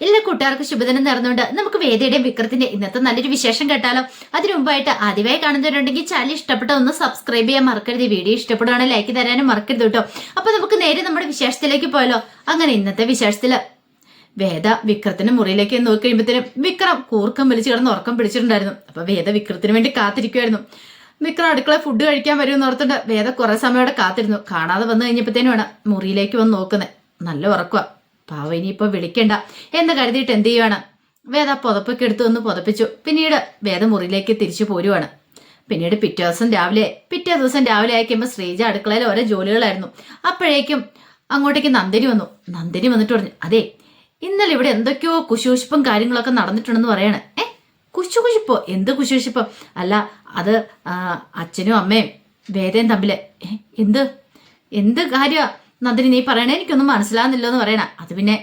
എല്ലാ കൂട്ടുകാർക്ക് ശുഭദിനം നേർന്നുകൊണ്ട് നമുക്ക് വേദിയുടെയും വിക്രത്തിന്റെ ഇന്നത്തെ നല്ലൊരു വിശേഷം കേട്ടാലോ. അതിനു മുമ്പായിട്ട് ആദ്യമായി കാണുന്നവരുണ്ടെങ്കിൽ ചാനൽ ഇഷ്ടപ്പെട്ട ഒന്ന് സബ്സ്ക്രൈബ് ചെയ്യാൻ മറക്കരുത്. വീഡിയോ ഇഷ്ടപ്പെടുകയാണെങ്കിൽ ലൈക്ക് തരാനും മറക്കരുത് കേട്ടോ. അപ്പൊ നമുക്ക് നേരെ നമ്മുടെ വിശേഷത്തിലേക്ക് പോയാലോ. അങ്ങനെ ഇന്നത്തെ വിശേഷത്തിൽ വേദ വിക്രത്തിന്റെ മുറിയിലേക്ക് നോക്കി കഴിയുമ്പോഴത്തേനും വിക്രം കൂർക്കം വലിച്ചു കിടന്ന് ഉറക്കം പിടിച്ചിട്ടുണ്ടായിരുന്നു. അപ്പൊ വേദ വിക്രത്തിന് വേണ്ടി കാത്തിരിക്കുമായിരുന്നു വിക്രം അടുക്കള ഫുഡ് കഴിക്കാൻ വരുമെന്ന് ഓർത്തുണ്ട് വേദ കുറെ സമയം അവിടെ കാത്തിരുന്നു. കാണാതെ വന്നു കഴിഞ്ഞപ്പോഴത്തേനും വേണം മുറിയിലേക്ക് വന്ന് നോക്കുന്നത്. നല്ല ഉറക്കുക പാവ ഇനിയിപ്പോ വിളിക്കണ്ട. എന്ന് കരുതിയിട്ട് എന്ത് ചെയ്യുവാണ്? വേദ പുതപ്പൊക്കെ എടുത്തു ഒന്ന് പുതപ്പിച്ചു. പിന്നീട് വേദ മുറിയിലേക്ക് തിരിച്ചു പോരുവാണ്. പിന്നീട് പിറ്റേ ദിവസം രാവിലെ പിറ്റേ ദിവസം രാവിലെ ആയിക്കുമ്പോൾ ശ്രീജ അടുക്കളയിൽ ഓരോ ജോലികളായിരുന്നു. അപ്പോഴേക്കും അങ്ങോട്ടേക്ക് നന്ദിനി വന്നു. നന്ദിനി വന്നിട്ട് പറഞ്ഞു അതെ ഇന്നലെ ഇവിടെ എന്തൊക്കെയോ കുശൂഷിപ്പും കാര്യങ്ങളൊക്കെ നടന്നിട്ടുണ്ടെന്ന് പറയാണ്. ഏ കുശു കുശിപ്പോ എന്ത് കുശൂഷിപ്പോ? അല്ല അത് അച്ഛനും അമ്മയും വേദയും തമ്മിൽ എന്ത്? എന്ത് കാര്യമാ നന്ദിനി നീ പറയണേ എനിക്കൊന്നും മനസ്സിലാകുന്നില്ല എന്ന് പറയണ. അത് പിന്നെ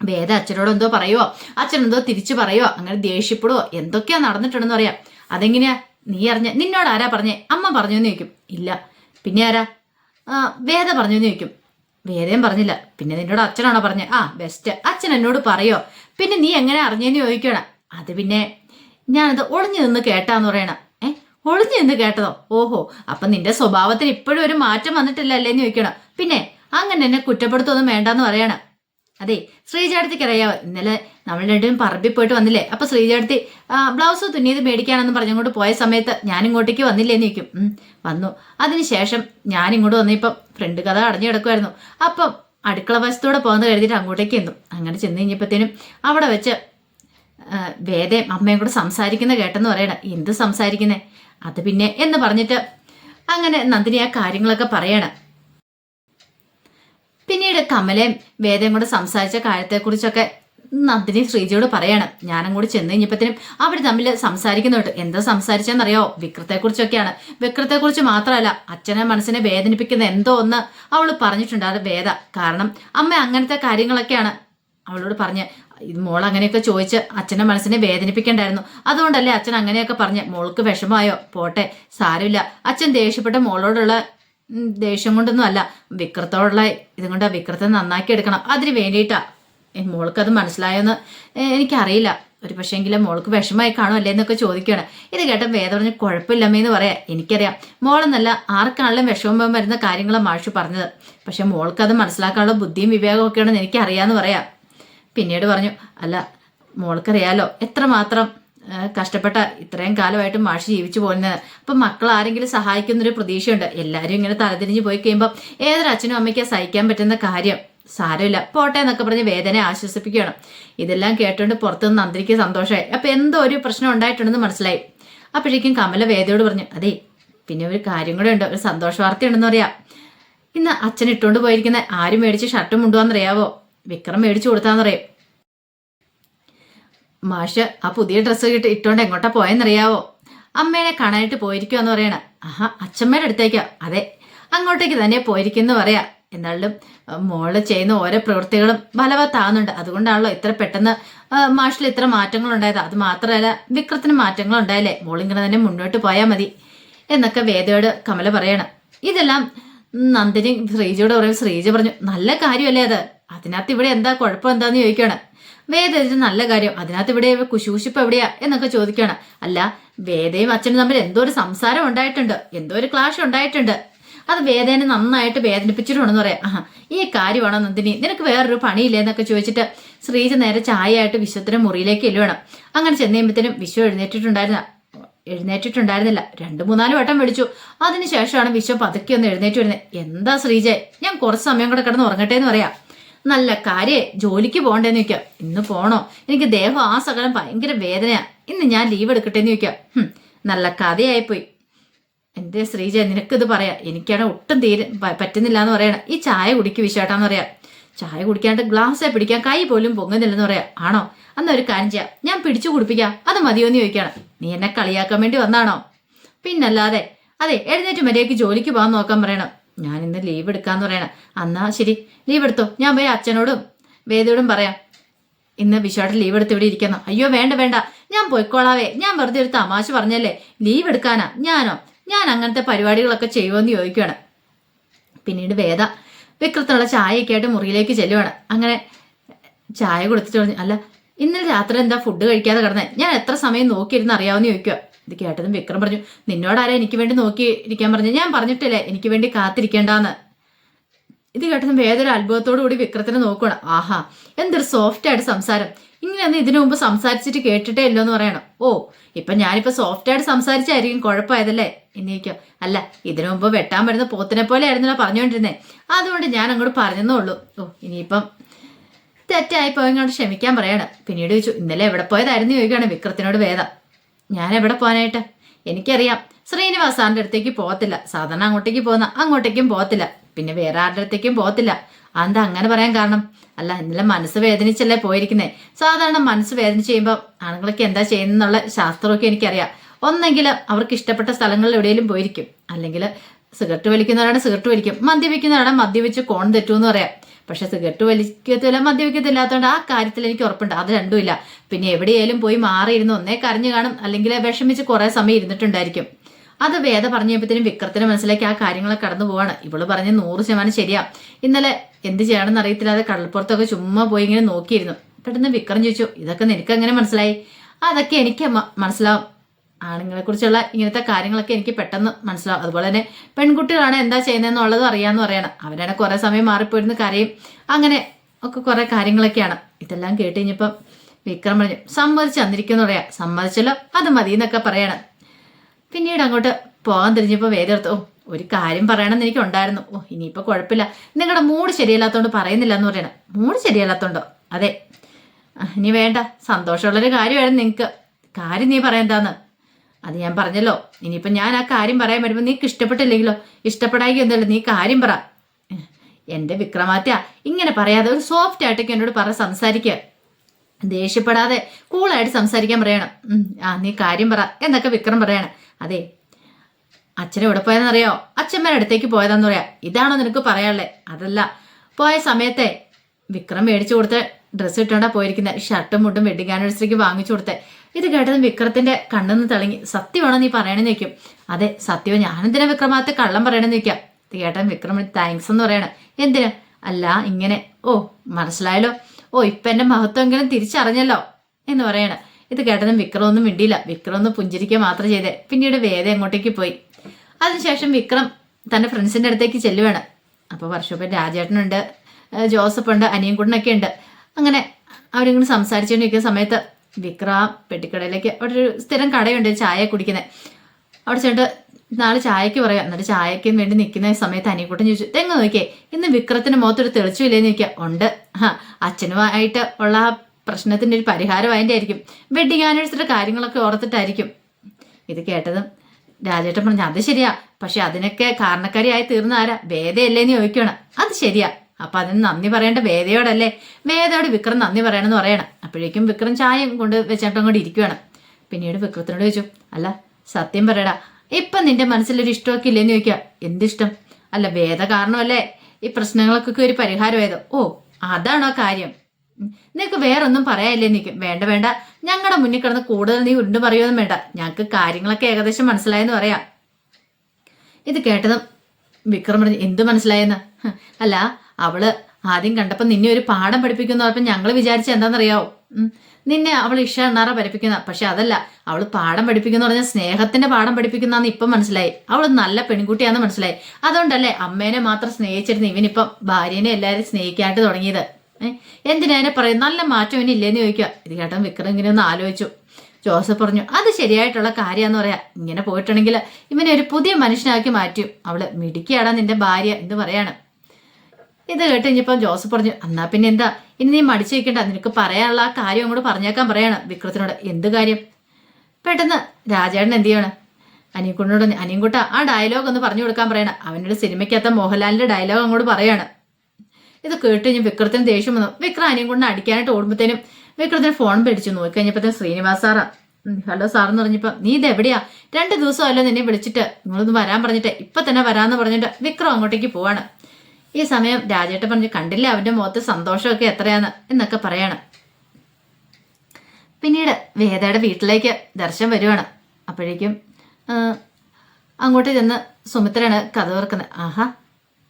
വേദ അച്ഛനോട് എന്തോ പറയുവോ? അച്ഛൻ എന്തോ തിരിച്ചു പറയുവോ? അങ്ങനെ ദേഷ്യപ്പെടുവോ? എന്തൊക്കെയാ നടന്നിട്ടുണ്ടെന്ന് പറയാം അതെങ്ങനെയാ നീ അറിഞ്ഞ? നിന്നോട് ആരാ പറഞ്ഞേ? അമ്മ പറഞ്ഞു എന്ന് ചോദിക്കും. ഇല്ല. പിന്നെ ആരാ? വേദ പറഞ്ഞു എന്ന് ചോദിക്കും. വേദയും പറഞ്ഞില്ല. പിന്നെ നിന്നോട് അച്ഛനാണോ പറഞ്ഞേ? ആ ബെസ്റ്റ് അച്ഛൻ എന്നോട് പറയോ? പിന്നെ നീ എങ്ങനെ അറിഞ്ഞേന്ന് ചോദിക്കണം അത് പിന്നെ ഞാനത് ഒളിഞ്ഞു നിന്ന് കേട്ടാന്ന് പറയണ. ഒളിഞ്ഞു നിന്ന് കേട്ടതോ ഓഹോ അപ്പൊ നിന്റെ സ്വഭാവത്തിൽ ഇപ്പോഴും ഒരു മാറ്റം വന്നിട്ടില്ല അല്ലേന്ന് ചോദിക്കണം. പിന്നെ അങ്ങനെ എന്നെ കുറ്റപ്പെടുത്തൊന്നും വേണ്ടെന്ന് പറയണം. അതെ ശ്രീജാടത്തിക്ക് അറിയാവോ ഇന്നലെ നമ്മൾ രണ്ടും പറമ്പിൽ പോയിട്ട് വന്നില്ലേ? അപ്പൊ ശ്രീജാടത്തി ബ്ലൗസ് തുന്നിയത് മേടിക്കാനെന്ന് പറഞ്ഞുകൊണ്ട് പോയ സമയത്ത് ഞാൻ ഇങ്ങോട്ടേക്ക് വന്നില്ലേന്ന് ചോദിക്കും. വന്നു. അതിനുശേഷം ഞാൻ ഇങ്ങോട്ട് വന്നിപ്പം ഫ്രണ്ട് കഥ അടഞ്ഞു കിടക്കുമായിരുന്നു അപ്പം അടുക്കള വശത്തൂടെ പോകുന്നത് കരുതിയിട്ട് അങ്ങോട്ടേക്ക് എന്നു അങ്ങനെ ചെന്ന് കഴിഞ്ഞപ്പോഴത്തേനും അവിടെ വെച്ച് വേദയും അമ്മയും കൂടെ സംസാരിക്കുന്ന കേട്ടെന്ന് പറയണം. എന്ത് സംസാരിക്കുന്നേ? അത് പിന്നെ എന്ന് പറഞ്ഞിട്ട് അങ്ങനെ നന്ദിനി ആ കാര്യങ്ങളൊക്കെ പറയണം. പിന്നീട് കമലയും വേദയും കൂടെ സംസാരിച്ച കാര്യത്തെക്കുറിച്ചൊക്കെ നന്ദിനി ശ്രീജിയോട് പറയണം. ഞാനും കൂടി ചെന്ന് കഴിഞ്ഞപ്പോഴത്തേനും അവർ തമ്മിൽ സംസാരിക്കുന്നുണ്ട്. എന്താ സംസാരിച്ചെന്നറിയോ വിക്രത്തെക്കുറിച്ചൊക്കെയാണ് വിക്രത്തെക്കുറിച്ച് മാത്രമല്ല അച്ഛനെ മനസ്സിനെ വേദനിപ്പിക്കുന്ന എന്തോ ഒന്ന് അവൾ പറഞ്ഞിട്ടുണ്ട് അത് വേദ. കാരണം അമ്മ അങ്ങനത്തെ കാര്യങ്ങളൊക്കെയാണ് അവളോട് പറഞ്ഞ് മോൾ അങ്ങനെയൊക്കെ ചോദിച്ച് അച്ഛന്റെ മനസ്സിനെ വേദനിപ്പിക്കണ്ടായിരുന്നു. അതുകൊണ്ടല്ലേ അച്ഛൻ അങ്ങനെയൊക്കെ പറഞ്ഞ് മോൾക്ക് വിഷമമായോ? പോട്ടെ സാരമില്ല. അച്ഛൻ ദേഷ്യപ്പെട്ട മോളോടുള്ള ദേഷ്യം കൊണ്ടൊന്നും അല്ല. വിക്രത്തോടുള്ള ഇതും കൊണ്ട് വിക്രത്തെ നന്നാക്കി എടുക്കണം. അതിന് വേണ്ടിയിട്ടാ. മോൾക്ക് മോൾക്കത് മനസ്സിലായോന്ന് എനിക്കറിയില്ല. ഒരു പക്ഷേങ്കിലും മോൾക്ക് വിഷമമായി കാണും അല്ലേ എന്നൊക്കെ ചോദിക്കുകയാണ്. ഇത് കേട്ട വേദ പറഞ്ഞ് കുഴപ്പമില്ലമ്മേന്ന് പറയാം. എനിക്കറിയാം. മോളെന്നല്ല ആർക്കാണെങ്കിലും വിഷമം വരുന്ന കാര്യങ്ങളാണ് മാഷു പറഞ്ഞത്. പക്ഷെ മോൾക്കത് മനസ്സിലാക്കാനുള്ള ബുദ്ധിയും വിവേകമൊക്കെയാണെന്ന് എനിക്കറിയാന്ന് പറയാം. പിന്നീട് പറഞ്ഞു അല്ല മോൾക്കറിയാലോ എത്രമാത്രം മാത്രം കഷ്ടപ്പെട്ട ഇത്രയും കാലമായിട്ട് മാഷി ജീവിച്ചു പോകുന്നത്. അപ്പം മക്കൾ ആരെങ്കിലും സഹായിക്കുന്നൊരു പ്രതീക്ഷയുണ്ട്. എല്ലാവരും ഇങ്ങനെ തലതിരിഞ്ഞ് പോയി കഴിയുമ്പോൾ ഏതൊരു അച്ഛനും അമ്മയ്ക്കാ സഹിക്കാൻ പറ്റുന്ന കാര്യം. സാരമില്ല പോട്ടെ എന്നൊക്കെ പറഞ്ഞ് വേദന ആശ്വസിപ്പിക്കുകയാണ്. ഇതെല്ലാം കേട്ടുകൊണ്ട് പുറത്തുനിന്ന് നന്ദിനിക്ക് സന്തോഷമായി. അപ്പം എന്തോ ഒരു പ്രശ്നം ഉണ്ടായിട്ടുണ്ടെന്ന് മനസ്സിലായി. അപ്പോഴേക്കും കമല വേദയോട് പറഞ്ഞു അതെ പിന്നെ ഒരു കാര്യം കൂടെ ഉണ്ട് ഒരു സന്തോഷ വാർത്തയുണ്ടെന്ന് പറയാം. ഇന്ന് അച്ഛൻ ഇട്ടുകൊണ്ട് പോയിരിക്കുന്ന ആരും മേടിച്ച് ഷർട്ടും മുണ്ടുവാന്നറിയാവോ? വിക്രം മേടിച്ചു കൊടുത്താന്നറിയും മാഷ് ആ പുതിയ ഡ്രസ്സ് കിട്ടി ഇട്ടോണ്ട് എങ്ങോട്ടാ പോയെന്നറിയാവോ? അമ്മേനെ കാണാനായിട്ട് പോയിരിക്കുമെന്ന് പറയണ. ആഹാ അച്ഛമ്മയുടെ അടുത്തേക്കോ. അതെ അങ്ങോട്ടേക്ക് തന്നെ പോയിരിക്കുന്നു പറയാ. എന്നാലും മോൾ ചെയ്യുന്ന ഓരോ പ്രവൃത്തികളും ബലവത്താകുന്നുണ്ട് അതുകൊണ്ടാണല്ലോ ഇത്ര പെട്ടെന്ന് മാഷിൽ ഇത്ര മാറ്റങ്ങൾ ഉണ്ടായത് അത് മാത്രമല്ല വിക്രത്തിന് മാറ്റങ്ങൾ ഉണ്ടായില്ലേ മോളിങ്ങനെ തന്നെ മുന്നോട്ട് പോയാൽ മതി. എന്നൊക്കെ വേദയോട് കമല പറയണം. ഇതെല്ലാം നന്ദിനി ശ്രീജയോട് പറയും ശ്രീജ പറഞ്ഞു നല്ല കാര്യമല്ലേ അത്? അതിനകത്ത് ഇവിടെ എന്താ കുഴപ്പം എന്താന്ന് ചോദിക്കുകയാണ് വേദ നല്ല കാര്യം. അതിനകത്ത് ഇവിടെ കുശൂഷിപ്പ് എവിടെയാ എന്നൊക്കെ ചോദിക്കുകയാണ് അല്ല വേദയും അച്ഛനും തമ്മിൽ എന്തോ ഒരു സംസാരം ഉണ്ടായിട്ടുണ്ട്. എന്തോ ഒരു ക്ലാഷ് ഉണ്ടായിട്ടുണ്ട്. അത് വേദേനെ നന്നായിട്ട് വേദനിപ്പിച്ചിട്ടുണ്ടെന്ന് പറയാം. ആഹാ ഈ കാര്യമാണോ നന്ദിനി? നിനക്ക് വേറൊരു പണിയില്ലേ എന്നൊക്കെ ചോദിച്ചിട്ട് ശ്രീജ നേരെ ചായയായിട്ട് വിശ്വത്തിന്റെ മുറിയിലേക്ക് എല്ലുവേണം അങ്ങനെ ചെന്ന് കഴിയുമ്പോഴത്തേനും വിശ്വ എഴുന്നേറ്റിട്ടുണ്ടായിരുന്ന എഴുന്നേറ്റിട്ടുണ്ടായിരുന്നില്ല. രണ്ട് മൂന്നാൽ വട്ടം വിളിച്ചു. അതിനുശേഷമാണ് വിശ്വ പതുക്കെ ഒന്ന് എഴുന്നേറ്റ് വരുന്നത്. എന്താ ശ്രീജ? ഞാൻ കുറച്ച് സമയം കൂടെ കിടന്ന് ഉറങ്ങട്ടെ എന്ന് പറയാം. നല്ല കാര്യേ ജോലിക്ക് പോകണ്ടേന്ന് ചോദിക്കാം. ഇന്ന് പോണോ? എനിക്ക് ദേഹം ആ സകലം ഭയങ്കര വേദനയാ. ഇന്ന് ഞാൻ ലീവ് എടുക്കട്ടെ എന്ന് ഹും, നല്ല കഥയായിപ്പോയി. എന്റെ ശ്രീജ നിനക്കിത് പറയാം. എനിക്കാണ് ഒട്ടും തീരെ പറ്റുന്നില്ല എന്ന് പറയണം. ഈ ചായ കുടിക്ക് വിശേഷാന്ന് പറയാം. ചായ കുടിക്കാണ്ട് ഗ്ലാസ്സേ പിടിക്കാൻ കൈ പോലും പൊങ്ങുന്നില്ലെന്ന് പറയാം. ആണോ? അന്ന് ഒരു കാര്യം ചെയ്യാം. ഞാൻ പിടിച്ചു കുടിപ്പിക്കാം. അത് മതിയോ എന്ന് ചോദിക്കണം. നീ എന്നെ കളിയാക്കാൻ വേണ്ടി വന്നാണോ? പിന്നല്ലാതെ അതെ എഴുന്നേറ്റ് മര്യാദയ്ക്ക് ജോലിക്ക് പോകാൻ നോക്കാൻ പറയണം. ഞാൻ ഇന്ന് ലീവ് എടുക്കാന്ന് പറയണം. എന്നാ ശരി ലീവ് എടുത്തോ? ഞാൻ പോയി അച്ഛനോടും വേദയോടും പറയാം. ഇന്ന് വിശാട്ട് ലീവ് എടുത്ത് ഇവിടെ ഇരിക്കുന്നു. അയ്യോ വേണ്ട വേണ്ട. ഞാൻ പോയിക്കോളാവേ. ഞാൻ വെറുതെ ഒരു തമാശ പറഞ്ഞല്ലേ? ലീവ് എടുക്കാനാ? ഞാനോ? ഞാൻ അങ്ങനത്തെ പരിപാടികളൊക്കെ ചെയ്യുമെന്ന് ചോദിക്കുകയാണ് പിന്നീട് വേദ വിക്രത്തിനുള്ള ചായയൊക്കെ ആയിട്ട് മുറിയിലേക്ക് ചെല്ലുവാണ്. അങ്ങനെ ചായ കൊടുത്തിട്ട് പറഞ്ഞു അല്ല ഇന്നലെ രാത്രി എന്താ ഫുഡ് കഴിക്കാതെ കിടന്നേ? ഞാൻ എത്ര സമയം നോക്കിയിരുന്ന് അറിയാവുന്ന ചോദിക്കുക ഇത് കേട്ടതും വിക്രം പറഞ്ഞു നിന്നോടാരാ എനിക്ക് വേണ്ടി നോക്കി ഇരിക്കാൻ പറഞ്ഞു ഞാൻ പറഞ്ഞിട്ടില്ലേ എനിക്ക് വേണ്ടി കാത്തിരിക്കേണ്ടാന്ന്? ഇത് കേട്ടതും വേദന അത്ഭുതത്തോടു കൂടി വിക്രത്തിനെ നോക്കണം ആഹാ എന്തൊരു സോഫ്റ്റ് ആയിട്ട് സംസാരം. ഇങ്ങനെയൊന്നും ഇതിനു മുമ്പ് സംസാരിച്ചിട്ട് കേട്ടിട്ടേ ഇല്ലോ എന്ന് പറയണം. ഓ ഇപ്പൊ ഞാനിപ്പോ സോഫ്റ്റ് ആയിട്ട് സംസാരിച്ചായിരിക്കും കുഴപ്പമായതല്ലേ? എന്നിരിക്കോ അല്ല ഇതിനു മുമ്പ് വെട്ടാൻ വരുന്ന പോത്തിനെ പോലെ ആയിരുന്നല്ലോ പറഞ്ഞുകൊണ്ടിരുന്നേ. അതുകൊണ്ട് ഞാൻ അങ്ങോട്ട് പറഞ്ഞെന്നേ ഉള്ളൂ. ഓ ഇനിയിപ്പം തെറ്റായി പോയങ്ങോട്ട് ക്ഷമിക്കാൻ പറയാണ്. പിന്നീട് ചോദിച്ചു ഇന്നലെ എവിടെ പോയതായിരുന്നു? ചോദിക്കുകയാണ് വിക്രത്തിനോട് വേദ. ഞാൻ എവിടെ പോകാനായിട്ട്? എനിക്കറിയാം. ശ്രീനിവാസ് ആരുടെ അടുത്തേക്ക് പോകത്തില്ല. സാധാരണ അങ്ങോട്ടേക്ക് പോകുന്ന അങ്ങോട്ടേക്കും പോകത്തില്ല. പിന്നെ വേറെ ആരുടെ അടുത്തേക്കും പോകത്തില്ല. അതെന്താ അങ്ങനെ പറയാൻ കാരണം? അല്ല ഇന്നലെ മനസ്സ് വേദനിച്ചല്ലേ പോയിരിക്കുന്നേ? സാധാരണ മനസ്സ് വേദനിച്ച് ചെയ്യുമ്പോൾ ആണുങ്ങളൊക്കെ എന്താ ചെയ്യുന്നുള്ള ശാസ്ത്രമൊക്കെ എനിക്കറിയാം. ഒന്നെങ്കിൽ അവർക്ക് ഇഷ്ടപ്പെട്ട സ്ഥലങ്ങളിൽ എവിടെയെങ്കിലും പോയിരിക്കും. അല്ലെങ്കിൽ സിഗരറ്റ് വലിക്കുന്നവരാണ് സിഗരറ്റ് വലിക്കും. മദ്യപിക്കുന്നവരാണ് മദ്യപിച്ച് കോൺ തെറ്റുമെന്ന് പറയാം. പക്ഷെ സിഗരറ്റ് വലിക്കത്തില്ല മദ്യപിക്കത്തില്ലാത്തതുകൊണ്ട് ആ കാര്യത്തിൽ എനിക്ക് ഉറപ്പുണ്ട്. അത് രണ്ടുമില്ല. പിന്നെ എവിടെയായാലും പോയി മാറിയിരുന്നു ഒന്നേ കരഞ്ഞു കാണും. അല്ലെങ്കിൽ വിഷമിച്ച് കുറേ സമയം ഇരുന്നിട്ടുണ്ടായിരിക്കും. അത് വേദ പറഞ്ഞപ്പോഴത്തേനും വിക്രത്തിന് മനസ്സിലാക്കി ആ കാര്യങ്ങളെ കടന്നു പോവാണ്. ഇവൾ പറഞ്ഞ് നൂറ് ശതമാനം ശരിയാ. ഇന്നലെ എന്ത് ചെയ്യണമെന്ന് അറിയത്തില്ലാതെ കടൽപ്പുറത്തൊക്കെ ചുമ്മാ പോയി ഇങ്ങനെ നോക്കിയിരുന്നു. പെട്ടെന്ന് വിക്രം ചോദിച്ചു ഇതൊക്കെ നിനക്ക് എങ്ങനെ മനസ്സിലായി? അതൊക്കെ എനിക്ക് മനസ്സിലാവും. ആണുങ്ങളെ കുറിച്ചുള്ള ഇങ്ങനത്തെ കാര്യങ്ങളൊക്കെ എനിക്ക് പെട്ടെന്ന് മനസ്സിലാവും. അതുപോലെ തന്നെ പെൺകുട്ടികളാണ് എന്താ ചെയ്യുന്നതെന്നുള്ളത് അറിയാമെന്ന് പറയണം. അവരാണ് കുറെ സമയം മാറിപ്പോയിരുന്ന് കരയും. അങ്ങനെ ഒക്കെ കുറെ കാര്യങ്ങളൊക്കെയാണ്. ഇതെല്ലാം കേട്ട് കഴിഞ്ഞപ്പം വിക്രം പറഞ്ഞു സമ്മതിച്ച് തന്നിരിക്കുന്നു പറയാം. സമ്മതിച്ചല്ലോ. അത് മതി എന്നൊക്കെ പറയണം. പിന്നീട് അങ്ങോട്ട് പോകാൻ തിരിഞ്ഞപ്പോൾ വേദെടുത്തു ഓ ഒരു കാര്യം പറയണമെന്ന് എനിക്ക് ഉണ്ടായിരുന്നു ഓ ഇനിയിപ്പോൾ കുഴപ്പമില്ല. നിങ്ങളുടെ മൂഡ് ശരിയല്ലാത്തതുകൊണ്ട് പറയുന്നില്ല എന്ന് പറയണം. മൂഡ് ശരിയല്ലാത്തതുകൊണ്ടോ അതെ. ഇനി വേണ്ട. സന്തോഷമുള്ളൊരു കാര്യമായിരുന്നു നിങ്ങൾക്ക് കാര്യം നീ പറയണ്ടാന്ന് അത് ഞാൻ പറഞ്ഞല്ലോ. ഇനിയിപ്പം ഞാൻ ആ കാര്യം പറയാൻ വരുമ്പോൾ നീക്ക് ഇഷ്ടപ്പെട്ടില്ലെങ്കിലോ? ഇഷ്ടപ്പെടായി എന്തല്ലോ നീ കാര്യം പറ. എന്റെ വിക്രമാത്യ ഇങ്ങനെ പറയാതെ ഒരു സോഫ്റ്റ് ആയിട്ടൊക്കെ എന്നോട് പറ സംസാരിക്കുക ദേഷ്യപ്പെടാതെ കൂളായിട്ട് സംസാരിക്കാൻ പറയണം. ആ നീ കാര്യം പറ. എന്നൊക്കെ വിക്രം പറയണം. അതെ. അച്ഛനെ എവിടെ പോയെന്നറിയോ അച്ഛന്മാരുടെ അടുത്തേക്ക് പോയതാന്ന് പറയാ. ഇതാണോ നിനക്ക് പറയാനുള്ളത് അതല്ല. പോയ സമയത്തെ വിക്രം മേടിച്ചു കൊടുത്ത ഡ്രസ്സ് ഇട്ടോണ്ടാ പോയിരിക്കുന്നത് ഷർട്ടും മുണ്ടും വെഡിങ് ആനിവേഴ്സറിക്ക് വാങ്ങിച്ചു കൊടുത്തേ. ഇത് കേട്ടതും വിക്രത്തിന്റെ കണ്ണെന്ന് തിളങ്ങി സത്യമാണോ നീ പറയണെന്ന് ചോദിക്കും. അതെ സത്യം ഞാനെന്തിനാ വിക്രമാത്തെ കള്ളം പറയണെന്ന് ചോദിക്കാം? ഇത് കേട്ടൻ വിക്രം താങ്ക്സ് എന്ന് പറയണം. എന്തിനാ? അല്ല ഇങ്ങനെ. ഓ മനസ്സിലായല്ലോ. ഓ ഇപ്പൊ എന്റെ മഹത്വമെങ്കിലും തിരിച്ചറിഞ്ഞല്ലോ. എന്ന് പറയണം. ഇത് കേട്ടതും വിക്രം ഒന്നും മിണ്ടിയില്ല. വിക്രം ഒന്ന് പുഞ്ചിരിക്കുക മാത്രം ചെയ്തേ. പിന്നീട് വേദ അങ്ങോട്ടേക്ക് പോയി. അതിനുശേഷം വിക്രം തന്റെ ഫ്രണ്ട്സിന്റെ അടുത്തേക്ക് ചെല്ലുവാണ്. അപ്പോൾ വർഷോപ്പൻ രാജേട്ടനുണ്ട് ജോസഫ് ഉണ്ട് അനിയൻകുട്ടനൊക്കെ ഉണ്ട് അങ്ങനെ അവരിങ്ങനെ സംസാരിച്ചുകൊണ്ടിരിക്കുന്ന സമയത്ത് വിക്രം പെട്ടിക്കടയിലേക്ക് അവിടെ ഒരു സ്ഥിരം കടയുണ്ട് ചായ കുടിക്കുന്നത് അവിടെ ചെന്നിട്ട് നാളെ ചായക്ക് പറയാം. എന്നിട്ട് ചായക്ക് വേണ്ടി നിൽക്കുന്ന സമയത്ത് അനിയക്കുട്ടൻ ചോദിച്ചു തെങ്ങ് നോക്കിയേ ഇന്ന് വിക്രത്തിന് മുഖത്തൊരു തെളിച്ചില്ലേന്ന് ചോദിക്കുക ഉണ്ട്. ഹാ അച്ഛനുമായിട്ട് ഉള്ള ആ പ്രശ്നത്തിന്റെ ഒരു പരിഹാരം അതിന്റെ ആയിരിക്കും വെഡിങ് ആനിവേഴ്സറിയുടെ കാര്യങ്ങളൊക്കെ ഓർത്തിട്ടായിരിക്കും. ഇത് കേട്ടതും രാജേട്ടൻ പറഞ്ഞു അത് ശരിയാ. പക്ഷെ അതിനൊക്കെ കാരണക്കാരിയായി തീർന്ന ആരാ? വേദയല്ലേന്ന് ചോദിക്കണം അത് ശരിയാ. അപ്പൊ അതിന് നന്ദി പറയേണ്ട വേദയോടല്ലേ? വേദയോട് വിക്രം നന്ദി പറയണമെന്ന് പറയണം. അപ്പോഴേക്കും വിക്രം ചായം കൊണ്ട് വെച്ചിട്ടും കൂടി ഇരിക്കുവാണ്. പിന്നീട് വിക്രത്തിനോട് ചോദിച്ചു അല്ല സത്യം പറയടാ ഇപ്പൊ നിന്റെ മനസ്സിലൊരു ഇഷ്ടമൊക്കെ ഇല്ലേന്ന് ചോദിക്കുക എന്തിഷ്ടം? അല്ല വേദ കാരണമല്ലേ ഈ പ്രശ്നങ്ങൾക്കൊക്കെ ഒരു പരിഹാരമായത്? ഓ അതാണോ കാര്യം. നിനക്ക് വേറൊന്നും പറയാനില്ലേ നിൽക്കും വേണ്ട വേണ്ട. ഞങ്ങളുടെ മുന്നിൽ കിടന്ന് കൂടുതൽ നീ ഉരുണ്ട് പറയുമെന്നും വേണ്ട. ഞങ്ങൾക്ക് കാര്യങ്ങളൊക്കെ ഏകദേശം മനസ്സിലായെന്ന് പറയാം. ഇത് കേട്ടതും വിക്രം പറഞ്ഞു എന്ത് മനസ്സിലായെന്ന്? അല്ല അവൾ ആദ്യം കണ്ടപ്പോ നിന്നെ ഒരു പാഠം പഠിപ്പിക്കുന്ന. പറഞ്ഞപ്പോൾ ഞങ്ങൾ വിചാരിച്ച എന്താണെന്നറിയാവോ നിന്നെ അവൾ ഇഷ എണ്ണാറ പഠിപ്പിക്കുന്ന പക്ഷെ അതല്ല അവൾ പാഠം പഠിപ്പിക്കുന്ന പറഞ്ഞാൽ സ്നേഹത്തിന്റെ പാഠം പഠിപ്പിക്കുന്നാന്ന് ഇപ്പം മനസ്സിലായി. അവൾ നല്ല പെൺകുട്ടിയാന്ന് മനസ്സിലായി. അതുകൊണ്ടല്ലേ അമ്മേനെ മാത്രം സ്നേഹിച്ചിരുന്നു ഇവനിപ്പം ഭാര്യനെ എല്ലാവരും സ്നേഹിക്കാനായിട്ട് തുടങ്ങിയത്? ഏഹ് എന്തിനാ പറയും നല്ല മാറ്റം ഇനി ഇല്ലേന്ന് ചോദിക്കുക. ഇത് കേട്ടോ വിക്രം ഇങ്ങനെ ഒന്ന് ആലോചിച്ചു. ജോസഫ് പറഞ്ഞു അത് ശരിയായിട്ടുള്ള കാര്യമാന്ന് പറയാ. ഇങ്ങനെ പോയിട്ടുണ്ടെങ്കിൽ ഇവനെ ഒരു പുതിയ മനുഷ്യനാക്കി മാറ്റും. അവൾ മിടുക്കിയാടാ നിന്റെ ഭാര്യ എന്ന് പറയാണ്. ഇത് കേട്ട് ഇനിയിപ്പം ജോസഫ് പറഞ്ഞു എന്നാ പിന്നെ എന്താ? ഇനി നീ മടിച്ചു വെക്കണ്ട നിനക്ക് പറയാനുള്ള ആ കാര്യം അങ്ങോട്ട് പറഞ്ഞേക്കാൻ പറയണം വിക്രത്തിനോട്. എന്ത് കാര്യം? പെട്ടെന്ന് രാജേട്ടൻ എന്ത് ചെയ്യണം? അനിയൻകുട്ടനോട് അനിയൻകുട്ട ആ ഡയലോഗ് ഒന്ന് പറഞ്ഞു കൊടുക്കാൻ പറയണം. അവനോട് സിനിമയ്ക്കകത്ത മോഹൻലാലിന്റെ ഡയലോഗ് അങ്ങോട്ട് പറയാണ്. ഇത് കേട്ട് കഴിഞ്ഞ് വിക്രത്തിന് ദേഷ്യം വന്നു. വിക്രം അനിയൻകുട്ടനെ അടിക്കാനായിട്ട് ഓടുമ്പോഴത്തേനും വിക്രത്തിന് ഫോൺ പിടിച്ചു. നോക്കി കഴിഞ്ഞപ്പോഴത്തേനും ശ്രീനിവാസ് സാറാ. ഹലോ സാർ എന്ന് പറഞ്ഞപ്പോ നീ ഇത് എവിടെയാ? രണ്ട് ദിവസമല്ലോ നിന്നെ വിളിച്ചിട്ട്. നിങ്ങളൊന്ന് വരാൻ പറഞ്ഞിട്ട്. ഇപ്പൊ തന്നെ വരാന്ന് പറഞ്ഞിട്ട് വിക്രം അങ്ങോട്ടേക്ക് പോവാണ്. ഈ സമയം രാജേട്ടൻ പറഞ്ഞു കണ്ടില്ലേ അവന്റെ മുഖത്ത് സന്തോഷമൊക്കെ എത്രയാണ് എന്നൊക്കെ പറയണം. പിന്നീട് വേദയുടെ വീട്ടിലേക്ക് ദർശനം വരുവാണ്. അപ്പോഴേക്കും അങ്ങോട്ട് ചെന്ന് സുമിത്രയാണ് കഥ തുറക്കുന്നത് ആഹാ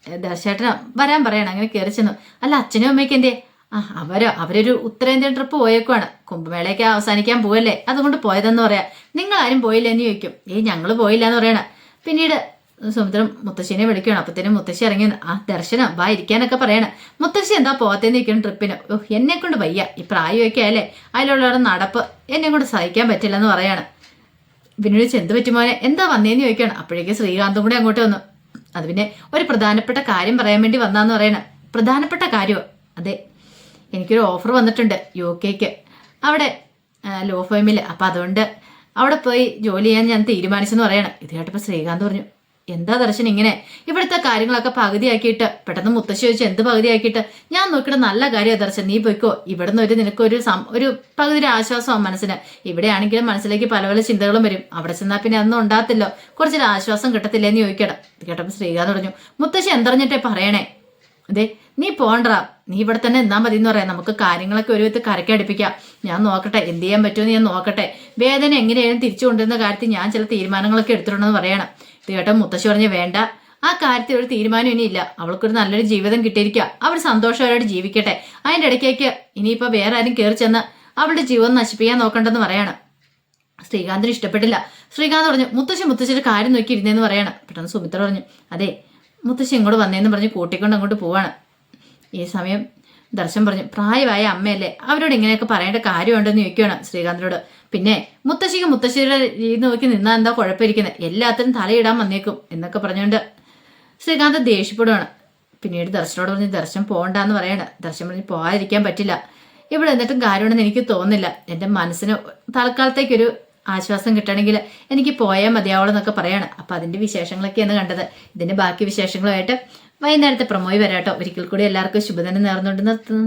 ദർശേട്ടന വരാൻ പറയണം അങ്ങനെ കയറി ചെന്നു. അല്ല അച്ഛനും അമ്മയ്ക്ക് എന്തേ ആ അവരോ അവരൊരു ഉത്തരേന്ത്യൻ ട്രിപ്പ് പോയേക്കുവാണ്. കുംഭമേളയ്ക്ക് അവസാനിക്കാൻ പോവല്ലേ? അതുകൊണ്ട് പോയതെന്ന് പറയാം. നിങ്ങൾ ആരും പോയില്ല? എന്ന് ചോദിക്കും. ഏയ് ഞങ്ങൾ പോയില്ല എന്ന് പറയണം. പിന്നീട് സുമിത്രം മുത്തശ്ശിനെ വിളിക്കണം. അപ്പത്തേനും മുത്തശ്ശി ഇറങ്ങി ആ ദർശനം വാ ഇരിക്കാനൊക്കെ പറയണം. മുത്തശ്ശി എന്താ പോകത്തേന്ന് നിൽക്കണം ട്രിപ്പിന് ഓ എന്നെ കൊണ്ട് വയ്യ. ഈ പ്രായമൊക്കെ ആയല്ലേ. അതിലുള്ളവരുടെ നടപ്പ് എന്നെ കൊണ്ട് സഹിക്കാൻ പറ്റില്ലെന്ന് പറയാണ്. പിന്നീട് ചെന്ത് പറ്റുമോനെ എന്താ വന്നേന്ന് ചോദിക്കണം. അപ്പോഴേക്ക് ശ്രീകാന്തും കൂടെ അങ്ങോട്ട് വന്നു. അത് പിന്നെ ഒരു പ്രധാനപ്പെട്ട കാര്യം പറയാൻ വേണ്ടി വന്നാന്ന് പറയണം. പ്രധാനപ്പെട്ട കാര്യമോ അതെ. എനിക്കൊരു ഓഫർ വന്നിട്ടുണ്ട് യു കെക്ക്. അവിടെ ലോ ഫേമിൽ അപ്പം അതുകൊണ്ട് അവിടെ പോയി ജോലി ചെയ്യാൻ ഞാൻ തീരുമാനിച്ചെന്ന് പറയണം. ഇത് കേട്ടപ്പോൾ ശ്രീകാന്ത് പറഞ്ഞു എന്താ ദർശൻ ഇങ്ങനെ? ഇവിടുത്തെ കാര്യങ്ങളൊക്കെ പകുതിയാക്കിയിട്ട്. പെട്ടെന്ന് മുത്തശ്ശി ചോദിച്ചു എന്ത് പകുതിയാക്കിയിട്ട്? ഞാൻ നോക്കിയിട്ട് നല്ല കാര്യമാണ് ദർശൻ. നീ പോയിക്കോ. ഇവിടുന്ന് ഒരു നിനക്കൊരു സം ഒരു പകുതി ഒരു ആശ്വാസമാണ് മനസ്സിന്. ഇവിടെയാണെങ്കിലും മനസ്സിലേക്ക് പല പല ചിന്തകളും വരും. അവിടെ ചെന്നാൽ പിന്നെ അതൊന്നും ഉണ്ടാകത്തില്ലോ. കുറച്ചൊരു ആശ്വാസം കിട്ടത്തില്ലേന്ന് ചോദിക്കണം. ഇത് കേട്ടപ്പോൾ ശ്രീകാന്ത് പറഞ്ഞു മുത്തശ്ശി എന്തറിഞ്ഞിട്ടേ പറയണേ? അതെ നീ പോണ്ടറാ നീ ഇവിടെ തന്നെ നിന്നാ മതി എന്ന് പറയാം. നമുക്ക് കാര്യങ്ങളൊക്കെ ഒരു വിധത്തിൽ കരക്കടിപ്പിക്കാം ഞാൻ നോക്കട്ടെ. എന്ത് ചെയ്യാൻ പറ്റുമെന്ന് ഞാൻ നോക്കട്ടെ. വേദന എങ്ങനെയാലും തിരിച്ചു കൊണ്ടുവരുന്ന കാര്യത്തിൽ ഞാൻ ചില തീരുമാനങ്ങളൊക്കെ എടുത്തിട്ടുണ്ടെന്ന് പറയണം. കേട്ടോ മുത്തശ്ശി പറഞ്ഞ് വേണ്ട. ആ കാര്യത്തിൽ ഒരു തീരുമാനം ഇനിയില്ല. അവൾക്കൊരു നല്ലൊരു ജീവിതം കിട്ടിയിരിക്കുക അവൾ സന്തോഷകരമായിട്ട് ജീവിക്കട്ടെ. അതിന്റെ ഇടയ്ക്കേക്ക് ഇനിയിപ്പോൾ വേറെ ആരും കയറി ചെന്ന് അവളുടെ ജീവിതം നശിപ്പിക്കാൻ നോക്കണ്ടെന്ന് പറയാണ്. ശ്രീകാന്തിന് ഇഷ്ടപ്പെട്ടില്ല. ശ്രീകാന്ത് പറഞ്ഞു മുത്തശ്ശി മുത്തശ്ശിയുടെ കാര്യം നോക്കി ഇരുന്നേന്ന് പറയാണ്. പെട്ടെന്ന് സുമിത്ര പറഞ്ഞു അതെ മുത്തശ്ശി ഇങ്ങോട്ട് വന്നേന്ന് പറഞ്ഞ് കൂട്ടിക്കൊണ്ട് അങ്ങോട്ട് പോവാണ്. ഈ സമയം ദർശൻ പറഞ്ഞു പ്രായമായ അമ്മയല്ലേ? അവരോട് ഇങ്ങനെയൊക്കെ പറയേണ്ട കാര്യമുണ്ടെന്ന് ചോദിക്കുകയാണ് ശ്രീകാന്തിനോട്. പിന്നെ മുത്തശ്ശിക്ക് മുത്തശ്ശിയുടെ രീതി നോക്കി നിന്നാ എന്താ കുഴപ്പമിരിക്കുന്നത് എല്ലാത്തിനും തലയിടാൻ വന്നേക്കും എന്നൊക്കെ പറഞ്ഞുകൊണ്ട് ശ്രീകാന്ത് ദേഷ്യപ്പെടുവാണ്. പിന്നീട് ദർശനോട് പറഞ്ഞ് ദർശനം പോകണ്ടെന്ന് പറയണ. ദർശനം പറഞ്ഞ് പോകാതിരിക്കാൻ പറ്റില്ല. ഇവിടെ എന്നിട്ടും കാര്യമുണ്ടെന്ന് എനിക്ക് തോന്നുന്നില്ല. എന്റെ മനസ്സിന് തൽക്കാലത്തേക്കൊരു ആശ്വാസം കിട്ടണമെങ്കിൽ എനിക്ക് പോയാൽ മതിയാവുള്ളൂ എന്നൊക്കെ പറയാണ്. അപ്പം അതിന്റെ വിശേഷങ്ങളൊക്കെയാണ് കണ്ടത്. ഇതിന്റെ ബാക്കി വിശേഷങ്ങളുമായിട്ട് വൈകുന്നേരത്തെ പ്രമോയി വരാട്ടോ. ഒരിക്കൽ കൂടി എല്ലാവർക്കും ശുഭദിനം നേർന്നുകൊണ്ട് നിർത്തുന്നു.